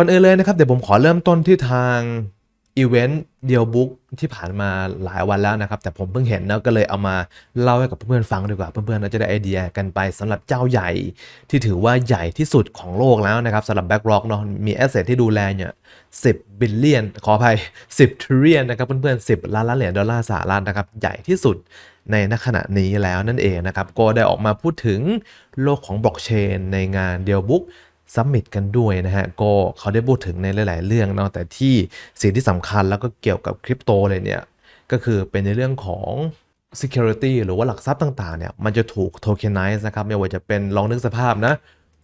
ก่อนอื่นเลยนะครับเดี๋ยวผมขอเริ่มต้นที่ทางอีเวนต์เดียวบุ๊กที่ผ่านมาหลายวันแล้วนะครับ แต่ผมเพิ่งเห็นนะก็เลยเอามาเล่าให้กับเพื่อนๆฟังดีกว่าเพื่อนๆน่าจะได้ไอเดียกันไปสำหรับเจ้าใหญ่ ที่ถือว่าใหญ่ที่สุดของโลกแล้วนะครับสำหรับ BlackRock เนาะมีแอสเซทที่ดูแลเนี่ย10บิลเลียนขออภัย 10ทริเลียนนะครับเพื่อนๆ 10 ล้านล้านเหรียญดอลลาร์สหรัฐนะครับใหญ่ที่สุดในณขณะนี้แล้วนั่นเองนะครับก็ได้ออกมาพูดถึงโลกของบล็อกเชนในงานเดียวบุ๊ก ซัมมิตกันด้วยนะฮะก็เขาได้พูดถึงในหลาย ๆ เรื่องเนาะแต่ที่สิ่งที่สำคัญแล้วก็เกี่ยวกับคริปโตเลยเนี่ย ก็คือเป็นในเรื่องของ security หรือว่าหลักทรัพย์ต่าง ๆ เนี่ย มันจะถูก tokenize นะครับ ไม่ว่าจะเป็นลองนึกสภาพนะ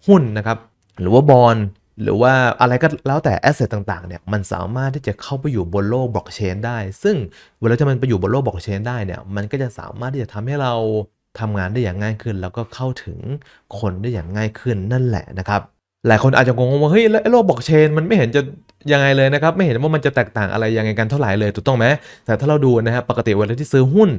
หุ้นนะครับ หรือว่าบอลหรือว่าอะไรก็แล้วแต่ asset ต่าง ๆ เนี่ย มันสามารถที่จะเข้าไปอยู่บนโลกบล็อกเชนได้ ซึ่งเวลาที่มันไปอยู่บนโลกบล็อกเชนได้เนี่ย มันก็จะสามารถที่จะทำให้เราทำงานได้อย่างง่ายขึ้น แล้วก็เข้าถึงคนได้อย่างง่ายขึ้นนั่นแหละนะครับ หลายคนอาจจะงงว่าเฮ้ยแล้วไอ้โลกบล็อกเชนมันไม่เห็นจะยังไงเลยนะครับ ไม่เห็นว่ามันจะแตกต่างอะไรยังไงกันเท่าไหร่เลยถูกต้องไหมแต่ถ้าเราดูนะฮะปกติเวลาที่ซื้อหุ้น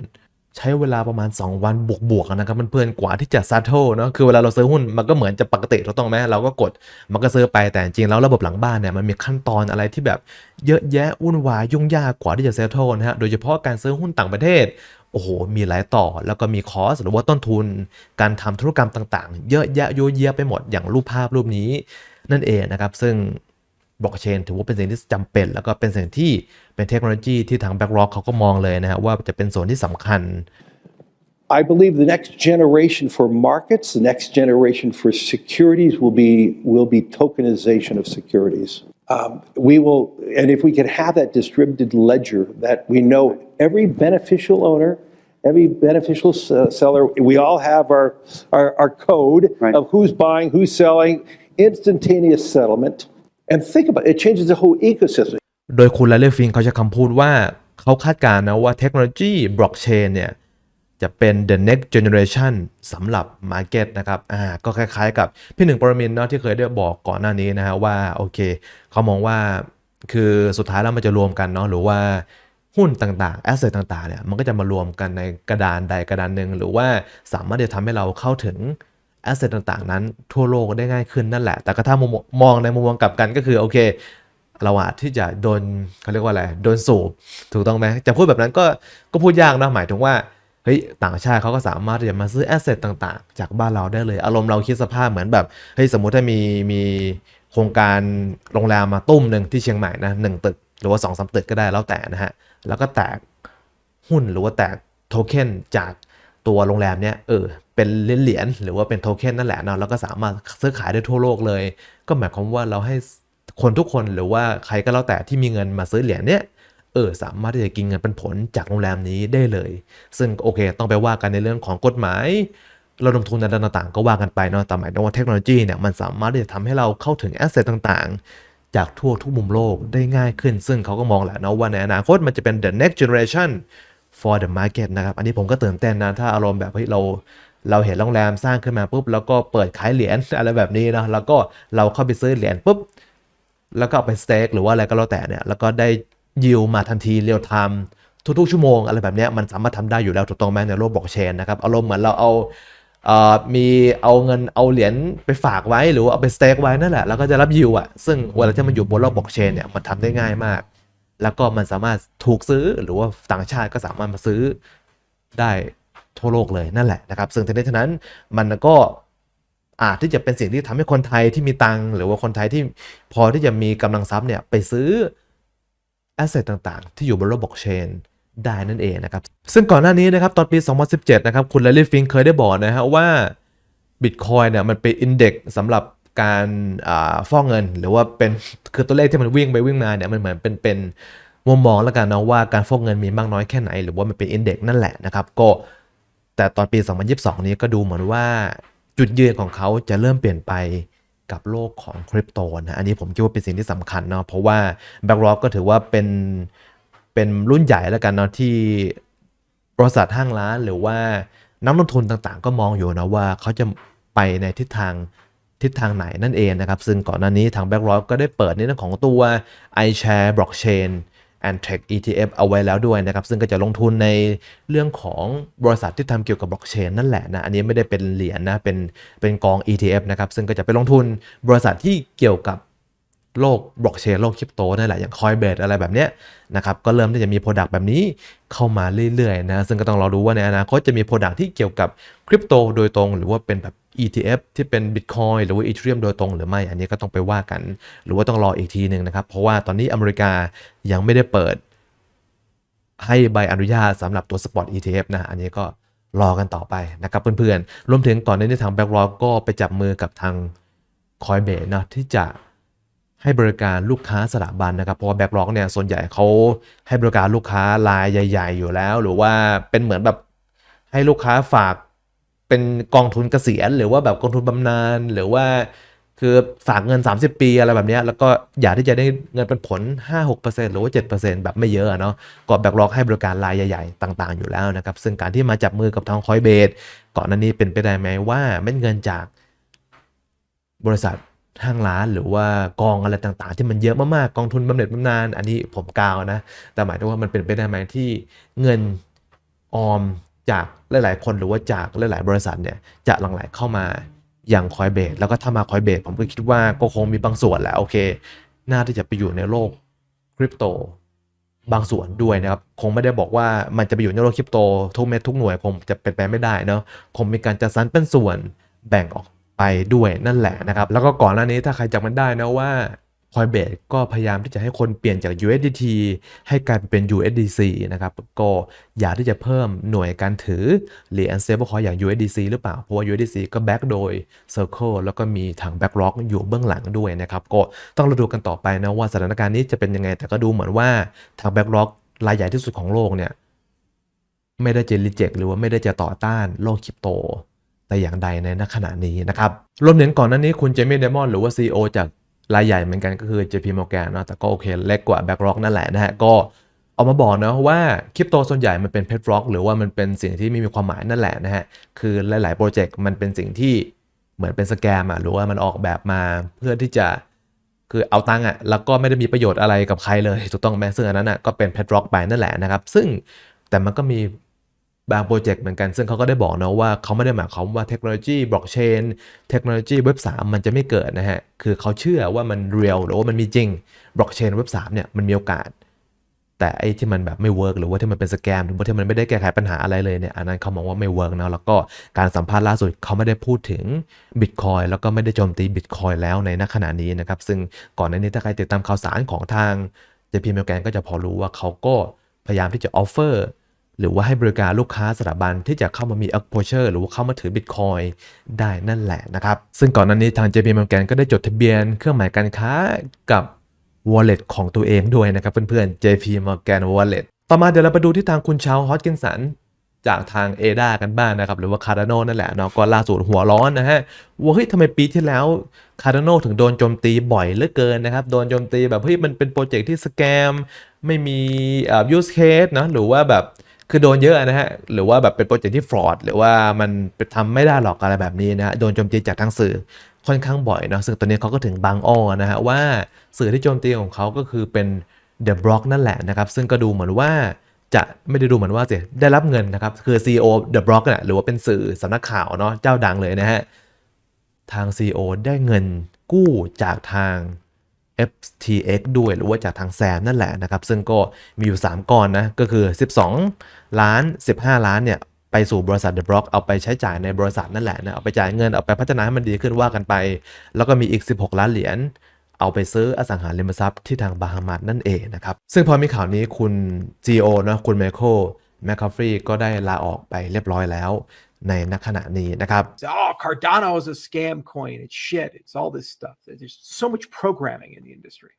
ใช้เวลาประมาณ 2 วันบวกๆนะครับเพื่อนๆกว่าที่จะซัตเทิลเนาะคือเวลาเราซื้อหุ้นมันก็เหมือนจะปกติถูกต้องไหมเราก็กดมันก็ซื้อไปแต่จริงแล้วระบบหลังบ้านเนี่ยมันมีขั้นตอนอะไรที่แบบเยอะแยะวุ่นวายยุ่งยากกว่าที่จะเซตเทิลนะฮะโดยเฉพาะการซื้อหุ้นต่างประเทศ โอ้โห มีหลายต่อ แล้วก็มีคอสหรือว่าต้นทุน การทำธุรกรรมต่างๆ เยอะแยะโยเยไปหมดอย่างรูปภาพรูปนี้นั่นเองนะครับ ซึ่งบล็อกเชนถือว่าเป็นสิ่งที่จำเป็น แล้วก็เป็นสิ่งที่เป็นเทคโนโลยีที่ทางแบ็กร็อกเขาก็มองเลยนะฮะว่าจะเป็นส่วนที่สำคัญ I believe the next generation for markets, the next generation for securities will be will be tokenization of securities. Um, we will, and if we can have that distributed ledger that we know every beneficial owner, every beneficial s- seller, we all have our our, our code Right. of who's buying, who's selling, instantaneous settlement, and think about it, it changes the whole ecosystem. โดยคุณลาเลฟิงเขาจะคำพูดว่าเขาคาดการณ์นะว่าเทคโนโลยีบล็อกเชนเนี่ย จะเป็น the next generation สำหรับ Market นะครับ อ่า ก็คล้ายๆกับพี่หนึ่งปรมินทร์เนาะที่เคยได้บอกก่อนหน้านี้นะฮะว่า โอเค เขามองว่าคือสุดท้ายแล้วมันจะรวมกันเนาะหรือว่า หุ้นต่างๆแอสเซทต่างๆเนี่ยมันก็จะมารวมกันในกระดานใดกระดานหนึ่ง หรือว่าสามารถจะทำให้เราเข้าถึงแอสเซทต่างๆ นั้นทั่วโลกได้ง่ายขึ้นนั่นแหละ แต่ก็ถ้ามมมองในมุมมองกลับกันก็คือโอเคเราอาจที่จะโดนเขาเรียกว่าอะไรโดนสูบถูกต้องไหมจะพูดแบบนั้นก็ก็พูดยากนะหมายถึงว่าเฮ้ยต่างชาติเขาก็สามารถที่จะมาซื้อแอสเซทต่างๆ จากบ้านเราได้เลย อารมณ์เราคิดสภาพเหมือนแบบเฮ้ยสมมุติถ้ามีมีโครงการโรงแรมมาตุ้มหนึ่งที่เชียงใหม่นะหนึ่งตึก หรือว่าสองสามตึกก็ได้แล้วแต่นะฮะ แล้วก็แตกหุ้นหรือว่าแตกโทเค็นจากตัวโรงแรมเนี้ยเออเป็นเหรียญหรือว่าเป็นโทเค็นนั่นแหละเนาะแล้วก็สามารถซื้อขายได้ทั่วโลกเลย ก็หมายความว่าเราให้คนทุกคนหรือว่าใครก็แล้วแต่ที่มีเงินมาซื้อเหรียญเนี้ยเออสามารถที่จะกินเงินเป็นผลจากโรงแรมนี้ได้เลย ซึ่งโอเค ต้องไปว่ากันในเรื่องของกฎหมายเระดมทุนอะไรต่างๆ ก็ว่ากันไปเนาะแต่หมายถึงว่าเทคโนโลยีเนี่ยมันสามารถที่จะทำให้เราเข้าถึงแอสเซทต่างๆ จากทั่วทุกมุมโลกได้ง่ายขึ้น ซึ่งเขาก็มองแหละนะว่าในอนาคตมันจะเป็น the next generation for the market นะครับ อันนี้ผมก็ตื่นเต้นนะ ถ้าอารมณ์แบบเฮ้ยเราเราเห็นโรงแรมสร้างขึ้นมาปุ๊บ แล้วก็เปิดขายเหรียญอะไรแบบนี้นะแล้วก็เราเข้าไปซื้อเหรียญปุ๊บ แล้วก็เอาไปสเต็กหรือว่าอะไรก็แล้วแต่เนี่ย แล้วก็ได้ยิวมาทันทีเรียลไทม์ทุกๆชั่วโมงอะไรแบบนี้มันสามารถทำได้อยู่แล้วถูกต้องไหมในโลกบล็อกเชนนะครับอารมณ์เหมือนเราเอา มีเอาเงินเอาเหรียญไปฝากไว้หรือว่าเอาไปสเต็กไว้นั่นแหละแล้วก็จะรับยิวอะซึ่งเวลาที่มันอยู่บนโลกบล็อกเชนเนี่ยมันทำได้ง่ายมาก แล้วก็มันสามารถถูกซื้อหรือว่าต่างชาติก็สามารถมาซื้อได้ทั่วโลกเลยนั่นแหละนะครับ ซึ่งทั้งนี้ทั้งนั้นมันก็อาจที่จะเป็นสิ่งที่ทำให้คนไทยที่มีตังหรือว่าคนไทยที่พอที่จะมีกำลังทรัพย์เนี่ยไปซื้อแอสเซทต่างๆ ที่อยู่บนโลกบล็อกเชน ได้นั่นเองนะครับ ซึ่งก่อนหน้านี้นะครับตอนปี 2017 นะครับคุณลารีฟิงเคยได้บอกนะฮะว่า Bitcoin เนี่ยมันเป็นอินเด็กซ์สำหรับการฟอกเงิน หรือว่าเป็นคือตัวเลขที่มันวิ่งไปวิ่งมาเนี่ยมันเหมือนเป็นเป็นมุมมองแล้วกันนะว่าการฟอกเงินมีมากน้อยแค่ไหน หรือว่ามันเป็นอินเด็กซ์นั่นแหละนะครับก็แต่ตอนปี 2022 นี้ก็ดูเหมือนว่าจุดยืนของเขาจะเริ่มเปลี่ยนไปกับโลกของคริปโตนะอันนี้ผมคิดว่าเป็นสิ่งที่สำคัญเนาะเพราะว่า BlackRock ก็ถือว่าเป็น เป็นรุ่นใหญ่แล้วกันเนาะที่บริษัทห้างร้านหรือว่านักลงทุนต่างๆ ก็มองอยู่นะว่าเขาจะไปในทิศทางทิศทางไหนนั่นเองนะครับ ซึ่งก่อนหน้านี้ทาง BlackRock ก็ได้เปิดในเรื่องของตัว iShare Blockchain and Tech ETF เอาไว้แล้วด้วยนะครับ ซึ่งก็จะลงทุนในเรื่องของบริษัทที่ทำเกี่ยวกับบล็อกเชนนั่นแหละนะ อันนี้ไม่ได้เป็นเหรียญนะ เป็นเป็นกอง ETF นะครับ ซึ่งก็จะไปลงทุนบริษัทที่เกี่ยวกับ โลกบล็อกเชนโลกคริปโตนั่นแหละอย่าง Coinbase อะไรแบบเนี้ยนะครับก็เริ่มที่จะมีโปรดักต์แบบนี้เข้ามาเรื่อยๆนะซึ่งก็ต้องรอดูว่าในอนาคตจะมีโปรดักต์ที่เกี่ยวกับคริปโตโดยตรง หรือว่าเป็นแบบ ETF ที่เป็น Bitcoin หรือว่า Ethereum โดยตรงหรือไม่ อันนี้ก็ต้องไปว่ากัน หรือว่าต้องรออีกทีหนึ่งนะครับ เพราะว่าตอนนี้อเมริกายังไม่ได้เปิด ให้ใบอนุญาตสำหรับตัว Spot ETF นะ อันนี้ก็รอกันต่อไปนะครับเพื่อนๆ รวมถึงก่อนหน้านี้ทาง BlackRock ก็ไปจับมือกับทาง Coinbase นะที่จะ ให้บริการลูกค้าสถาบันนะครับ เพราะว่า BlackRock เนี่ยส่วนใหญ่เขาให้บริการลูกค้ารายใหญ่ ๆ อยู่แล้ว หรือว่าเป็นเหมือนแบบให้ลูกค้าฝากเป็นกองทุนเกษียณ หรือว่าแบบกองทุนบำนาญหรือว่าคือฝากเงิน 30 ปีอะไรแบบเนี้ยแล้วก็อยากที่จะได้เงินเป็นผล 5-6%หรือว่า 7%แบบไม่เยอะเนาะก็แบ็กล็อกให้บริการรายใหญ่ ๆ ต่างๆ อยู่แล้วนะครับ ซึ่งการที่มาจับมือกับทางคอยเบสก่อนหน้านี้เป็นไปได้ไหมว่าเม็ดเงินจากบริษัท ห้างร้านหรือว่ากองอะไรต่างๆ ที่มันเยอะมากๆกองทุนบำเหน็จบำนาญอันนี้ผมกาวนะ แต่หมายถึงว่ามันเป็นไปได้ไหมที่เงินออมจากหลายๆ คนหรือว่าจากหลายๆ บริษัทเนี่ยจะหลั่งไหลเข้ามาอย่างคอยเบสแล้วก็ถ้ามาคอยเบสผมก็คิดว่าก็คงมีบางส่วนแหละโอเค น่าที่จะไปอยู่ในโลกคริปโตบางส่วนด้วยนะครับ คงไม่ได้บอกว่ามันจะไปอยู่ในโลกคริปโตทุกเม็ดทุกหน่วยคงจะเป็นไปไม่ได้เนาะคงมีการจัดสรรเป็นส่วนแบ่งออก ไปด้วยนั่นแหละนะครับแล้วก็ก่อนหน้านี้ถ้าใครจำมันได้นะว่า Coinbase ก็พยายามที่จะให้คนเปลี่ยนจาก USDT ให้กลายเป็น USDC นะครับก็อยากที่จะเพิ่มหน่วยการถือเหรียญ stablecoin อย่าง USDC หรือเปล่า เพราะว่า USDC ก็แบ็กโดย Circle แล้วก็มีทาง BlackRock อยู่เบื้องหลังด้วยนะครับก็ต้องราดูกันต่อไปนะว่าสถานการณ์นี้จะเป็นยังไง แต่ก็ดูเหมือนว่าทาง BlackRock รายใหญ่ที่สุดของโลกเนี่ยไม่ได้จะรีเจ็คหรือว่าไม่ได้จะต่อต้านโลกคริปโต แต่อย่างใดในขณะนี้นะครับรวมถึงก่อนหน้านี้คุณเจมี่เดมอนหรือว่า CEO จากรายใหญ่เหมือนกันก็คือ JP Morgan เนาะแต่ก็โอเคเล็กกว่า BlackRock นั่นแหละนะฮะก็ออกมาบอกนะว่าคริปโตส่วนใหญ่มันเป็นเพ t ร็อกหรือว่ามันเป็นสิ่งที่ไม่มีความหมายนั่นแหละนะฮะคือหลาย ๆ โปรเจกต์มันเป็นสิ่งที่เหมือนเป็นสแกมอะหรือว่ามันออกแบบมาเพื่อที่จะคือเอาตังค์อะแล้วก็ไม่ได้มีประโยชน์อะไรกับใครเลยถูกต้องไหมซึ่งอันนั้นอะก็เป็นเพ t ร็อกไปนั่นแหละนะครับซึ่งแต่มันก็มี บางโปรเจกต์เหมือนกัน ซึ่งเขาก็ได้บอกนะว่าเขาไม่ได้หมายความว่าเทคโนโลยีบล็อกเชนเทคโนโลยีเว็บ3มันจะไม่เกิดนะฮะ คือเขาเชื่อว่ามันเรียลหรือว่ามันมีจริงบล็อกเชนเว็บ3เนี่ยมันมีโอกาส แต่ไอ้ที่มันแบบไม่เวิร์กหรือว่าที่มันเป็นสแกมหรือว่าที่มันไม่ได้แก้ไขปัญหาอะไรเลยเนี่ยอันนั้นเขามองว่าไม่เวิร์กนะแล้วก็การสัมภาษณ์ล่าสุดเขาไม่ได้พูดถึงบิตคอยแล้วก็ไม่ได้โจมตีบิตคอยแล้วในณขณะนี้นะครับซึ่งก่อนหน้านี้ถ้าใครติดตามข่าวสารของทาง JP Morgan ก็จะพอรู้ว่าเขาก็พยายามที่จะออฟเฟอร์ หรือว่าให้บริการลูกค้าสถาบันที่จะเข้ามามี exposure หรือว่าเข้ามาถือ Bitcoin ได้นั่นแหละนะครับ ซึ่งก่อนหน้านี้ทาง JP Morgan ก็ได้จดทะเบียนเครื่องหมายการค้ากับ wallet ของตัวเองด้วยนะครับเพื่อนๆ JP Morgan Wallet ต่อมาเดี๋ยวเราไปดูที่ทางคุณชาวฮอตกินสันจากทาง ADA กันบ้างนะครับ หรือว่า Cardano นั่นแหละเนาะก็ล่าสุดหัวร้อนนะฮะว่าเฮ้ยทำไมปีที่แล้ว Cardano ถึงโดนโจมตีบ่อยเหลือเกินนะครับ โดนโจมตีแบบเฮ้ยมันเป็นโปรเจกต์ที่สแกม ไม่มีเอ่อ use case เนะหรือว่าแบบ คือโดนเยอะนะฮะ หรือว่าแบบเป็นโปรเจกต์ที่ fraud หรือว่ามันทำไม่ได้หรอกอะไรแบบนี้นะโดนโจมตีจากทางสื่อค่อนข้างบ่อยเนาะซึ่งตอนนี้เขาก็ถึงบางอ้อนะฮะว่าสื่อที่โจมตีของเขาก็คือเป็น The Block นั่นแหละนะครับซึ่งก็ดูเหมือนว่าจะไม่ได้ดูเหมือนว่าสิได้รับเงินนะครับ คือ CEO The Block นี่ยหรือว่าเป็นสื่อสำนักข่าวเนาะเจ้าดังเลยนะฮะ ทาง CEO ได้เงินกู้จากทาง FTX ด้วยหรือว่าจากทางแซมนั่นแหละนะครับ ซึ่งก็มีอยู่ 3ก้อนนะ ก็คือ 12 ล้าน 15 ล้านเนี่ยไปสู่บริษัท The Block เอาไปใช้จ่ายในบริษัทนั่นแหละนะ เอาไปจ่ายเงิน เอาไปพัฒนาให้มันดีขึ้นว่ากันไป แล้วก็มีอีก 16 ล้านเหรียญเอาไปซื้ออสังหาริมทรัพย์ที่ทางบาฮามาสนั่นเองนะครับ ซึ่งพอมีข่าวนี้คุณ CEO นะคุณไมเคิลแมคคาฟรีก็ได้ลาออกไปเรียบร้อยแล้ว ในณขณะนี้นะครับ oh, Cardano is a scam coin. It's shit. It's all this stuff. There's so much programming in the industry.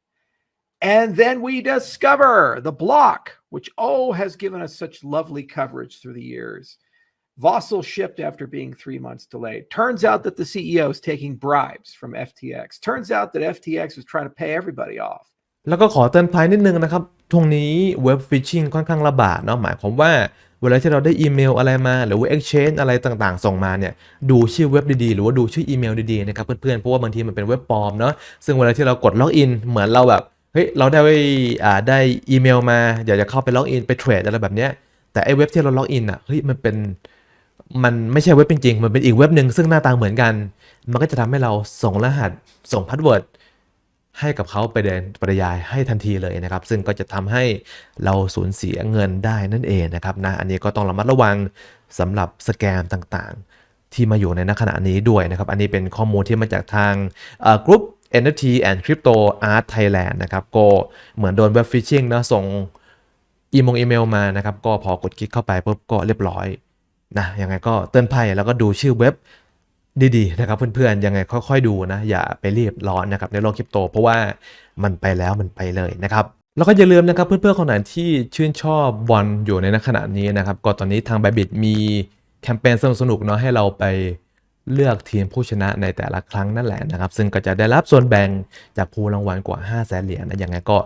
And then we discover the block, which oh has given us such lovely coverage through the years. Vossel shipped after being three months delayed. Turns out that the CEO is taking bribes from FTX. Turns out that FTX was trying to pay everybody off. แล้วก็ขอเตือนภัยนิดนึงนะครับช่วงนี้เว็บฟิชชิงค่อนข้างระบาดเนาะหมายความว่า เวลาที่เราได้อีเมลอะไรมา หรือว่า Exchange อะไรต่างๆ ส่งมาเนี่ยดูชื่อเว็บดีๆ หรือว่าดูชื่ออีเมลดีๆนะครับเพื่อนๆเพราะว่าบางทีมันเป็นเว็บปลอมเนาะซึ่งเวลาที่เรากดล็อกอินเหมือนเราแบบเฮ้ยเราได้อ่าได้อีเมลมาอยากจะเข้าไปล็อกอินไปเทรดอะไรแบบเนี้ยแต่ไอ้เว็บที่เราล็อกอินอะเฮ้ยมันเป็นมันไม่ใช่เว็บจริงๆมันเป็นอีกเว็บหนึ่งซึ่งหน้าตาเหมือนกัน มันก็จะทำให้เราส่งรหัสส่งพาสเวิร์ด ให้กับเขาไปเดินปริยายให้ทันทีเลยนะครับ ซึ่งก็จะทำให้เราสูญเสียเงินได้นั่นเองนะครับนะอันนี้ก็ต้องระมัดระวังสำหรับสแกมต่างๆ ที่มาอยู่ในณขณะนี้ด้วยนะครับ อันนี้เป็นข้อมูลที่มาจากทางกลุ่ม NFT and Crypto Art Thailand นะครับก็เหมือนโดนเว็บฟิชชิงนะส่งอีมงอีเมลมานะครับ ก็พอกดคลิกเข้าไปปุ๊บก็เรียบร้อยนะยังไงก็เตือนภัยแล้วก็ดูชื่อเว็บ ดีๆนะครับเพื่อนๆ ยังไงค่อยๆดูนะ อย่าไปรีบร้อนนะครับในโลกคริปโต เพราะว่ามันไปแล้วมันไปเลยนะครับแล้วก็อย่าลืมนะครับเพื่อนๆคนไหนที่ชื่นชอบบอลอยู่ในขณะนี้นะครับก็ตอนนี้ทางบบิ t มีแคมเปญสนุกๆเนาะให้เราไปเลือกทีมผู้ชนะในแต่ละครั้งนั่นแหละนะครับ ซึ่งก็จะได้รับส่วนแบ่งจากภูรางวัลกว่า 5 0 0แสนเหรียญนะยังไงก็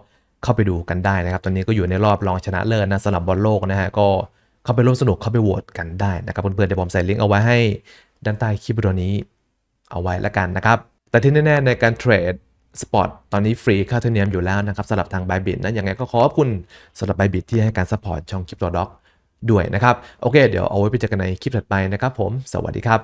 เข้าไปดูกันได้นะครับ ตอนนี้ก็อยู่ในรอบรองชนะเลิศนะสำหรับบอลโลกนะฮะก็เข้าไปร่วมสนุกเข้าไปโหวตกันได้นะครับเพื่อนๆเดี๋ยวผมใส่ลิงก์เอาไว้ให้ ด้านใต้คลิปวิดีโอนี้เอาไว้แล้วกันนะครับ แต่ที่แน่ๆในการเทรดสปอตตอนนี้ฟรีค่าธรรมเนียมอยู่แล้วนะครับสำหรับทาง b y b i t นะยังไงก็ขอขอบคุณสำหรับ b y b i t ที่ให้การสปอร์ตช่องคลิปตัวด็อกด้วยนะครับ โอเค เดี๋ยวเอาไว้ไปเจอกันในคลิปถัดไปนะครับผม สวัสดีครับ